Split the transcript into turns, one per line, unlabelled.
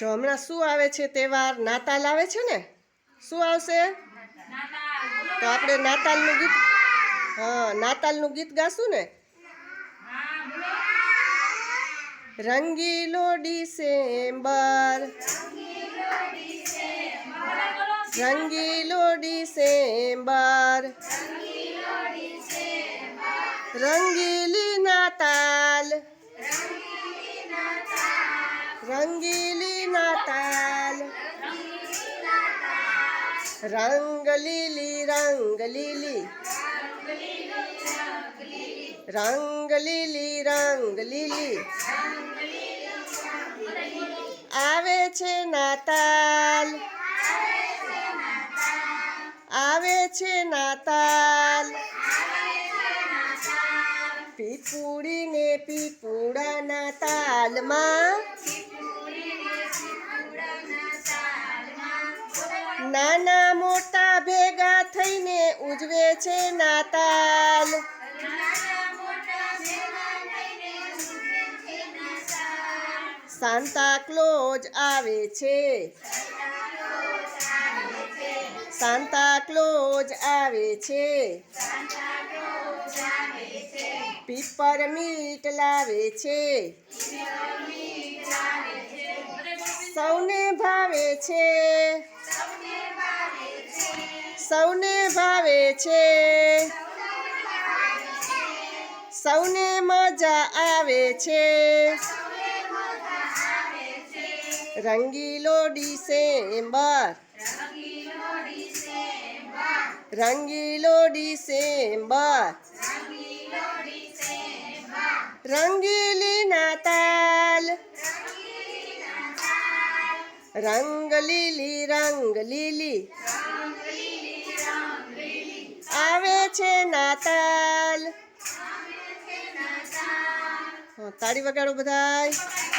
જો હમણાં શું આવે છે તહેવાર? નાતાલ આવે છે ને? શું આવશે? તો આપણે નાતાલનું ગીત હા, નાતાલનું ગીત ગાશું ને? રંગીલો ડિસેમ્બર રંગીલો ડિસેમ્બર રંગીલી નાતાલ રંગીલી નાતાલ રંગ લીલી રંગ લીલી રંગ લીલી રંગ લીલી આવે છે નાતાલ આવે છે નાતાલ પીપુડી ને પીપુડાના તાલમાં નાના મોટા ભેગા થઈને ઉજવે છે નાતાલ. સાન્તા ક્લોઝ આવે છે. સાંતા ક્લોઝ આવે છે. પીપર મીટ લાવે છે. સૌને ભાવે છે. સૌને ભાવે છે. સૌને મજા આવે છે. રંગીલો ડિસેમ્બર રંગીલો ડિસેમ્બર રંગીલી નાતાલ. રંગ લીલી રંગ લીલી. તાળી વગાડો બધાય.